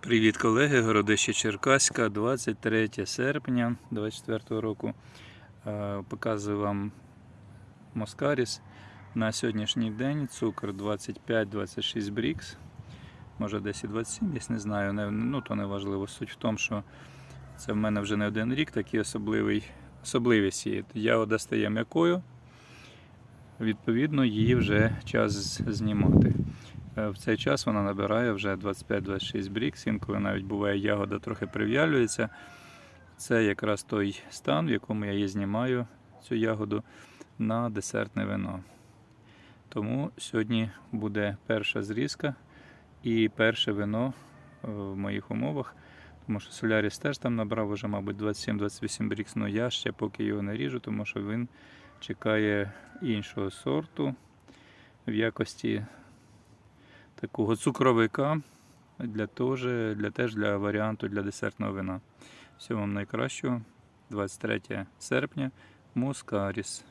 Привіт, колеги! Городище Черкаська, 23 серпня 2024 року. Е, Показую вам Москаріс. На сьогоднішній день цукор 25-26 брікс. Може десь і 27, десь не знаю. Ну то не важливо. Суть в тому, що це в мене вже не один рік такий особливий, особливість є. Ягода стає м'якою. Відповідно, її вже час знімати. Е, В цей час вона набирає вже 25-26 брікс, інколи навіть буває ягода трохи прив'ялюється. Це якраз той стан, в якому я її знімаю, цю ягоду, на десертне вино. Тому сьогодні буде перша зрізка і перше вино е, в моїх умовах. Тому що Соляріс теж там набрав вже, мабуть, 27-28 брікс, але я ще поки його не ріжу, тому що він чекає іншого сорту в якості такого цукровика для, теж, для, теж для варіанту для десертного вина. Всього вам найкращого. 23 серпня. Мускаріс.